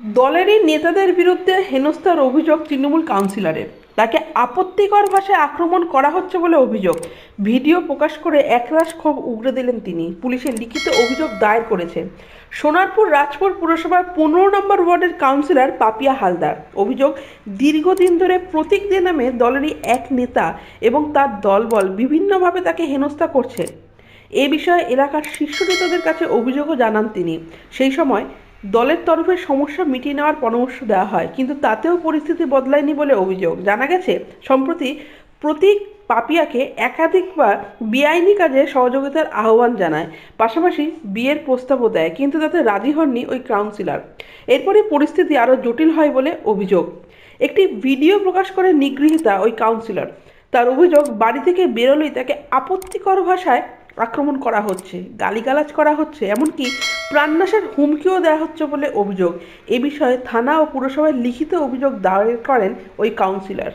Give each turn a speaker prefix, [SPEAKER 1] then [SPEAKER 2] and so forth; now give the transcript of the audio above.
[SPEAKER 1] দলেরই নেতাদের বিরুদ্ধে হেনস্থার অভিযোগ তৃণমূল কাউন্সিলরের। তাকে আপত্তিকর ভাষায় আক্রমণ করা হচ্ছে বলে অভিযোগ। ভিডিও প্রকাশ করে একরাশ ক্ষোভ উগরে দিলেন তিনি। পুলিশের লিখিত অভিযোগ দায়ের করেছে। সোনারপুর রাজপুর পুরসভার পনেরো নম্বর ওয়ার্ডের কাউন্সিলর পাপিয়া হালদার। অভিযোগ, দীর্ঘদিন ধরে প্রতীক দে নামে দলেরই এক নেতা এবং তার দলবল বিভিন্নভাবে তাকে হেনস্থা করছে। এ বিষয়ে এলাকার শীর্ষ নেতাদের কাছে অভিযোগও জানান তিনি। সেই সময় দলের তরফে সমস্যা মিটিয়ে নেওয়ার পরামর্শ দেওয়া হয়, কিন্তু তাতেও পরিস্থিতি বদলায়নি বলে অভিযোগ। জানা গেছে, সম্প্রতি প্রতীক পাপিয়াকে একাধিকবার বেআইনি কাজে সহযোগিতার আহ্বান জানায়, পাশাপাশি বিয়ের প্রস্তাবও দেয়, কিন্তু তাতে রাজি হননি ওই কাউন্সিলর। এরপরই পরিস্থিতি আরও জটিল হয় বলে অভিযোগ। একটি ভিডিও প্রকাশ করে নিগৃহীতা ওই কাউন্সিলর। তার অভিযোগ, বাড়ি থেকে বেরোলেই তাকে আপত্তিকর ভাষায় আক্রমণ করা হচ্ছে, গালিগালাজ করা হচ্ছে, এমনকি প্রাণনাশের হুমকিও দেওয়া হচ্ছে বলে অভিযোগ। এ বিষয়ে থানা ও পুরসভায় লিখিত অভিযোগ দায়ের করেন ওই কাউন্সিলর